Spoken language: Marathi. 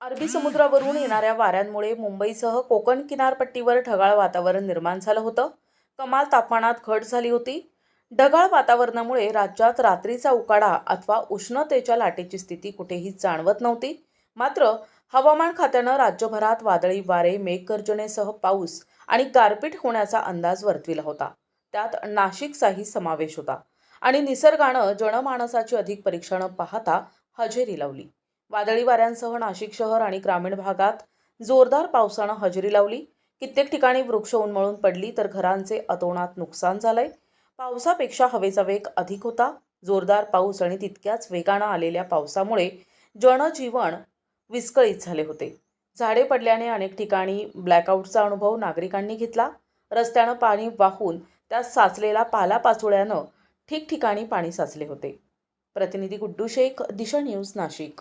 अरबी समुद्रावरून येणाऱ्या वाऱ्यांमुळे मुंबईसह कोकण किनारपट्टीवर ढगाळ वातावरण निर्माण झालं होतं. कमाल तापमानात घट झाली होती. ढगाळ वातावरणामुळे राज्यात रात्रीचा उकाडा अथवा उष्णतेच्या लाटेची स्थिती कुठेही जाणवत नव्हती. मात्र हवामान खात्यानं राज्यभरात वादळी वारे मेघगर्जनेसह पाऊस आणि गारपीट होण्याचा अंदाज वर्तविला होता. त्यात नाशिकचाही समावेश होता आणि निसर्गानं जनमानसाची अधिक परीक्षणं पाहता हजेरी लावली. वादळी वाऱ्यांसह नाशिक शहर आणि ग्रामीण भागात जोरदार पावसानं हजेरी लावली. कित्येक ठिकाणी वृक्ष उन्मळून पडली तर घरांचे अतोनात नुकसान झालंय. पावसापेक्षा हवेचा वेग अधिक होता. जोरदार पाऊस आणि तितक्याच वेगानं आलेल्या पावसामुळे जनजीवन विस्कळीत झाले होते. झाडे पडल्याने अनेक ठिकाणी ब्लॅकआउटचा अनुभव नागरिकांनी घेतला. रस्त्यानं पाणी वाहून त्यात साचलेला पालापाचोळ्यानं ठिकठिकाणी पाणी साचले होते. प्रतिनिधी गुड्डू शेख दिशा न्यूज नाशिक.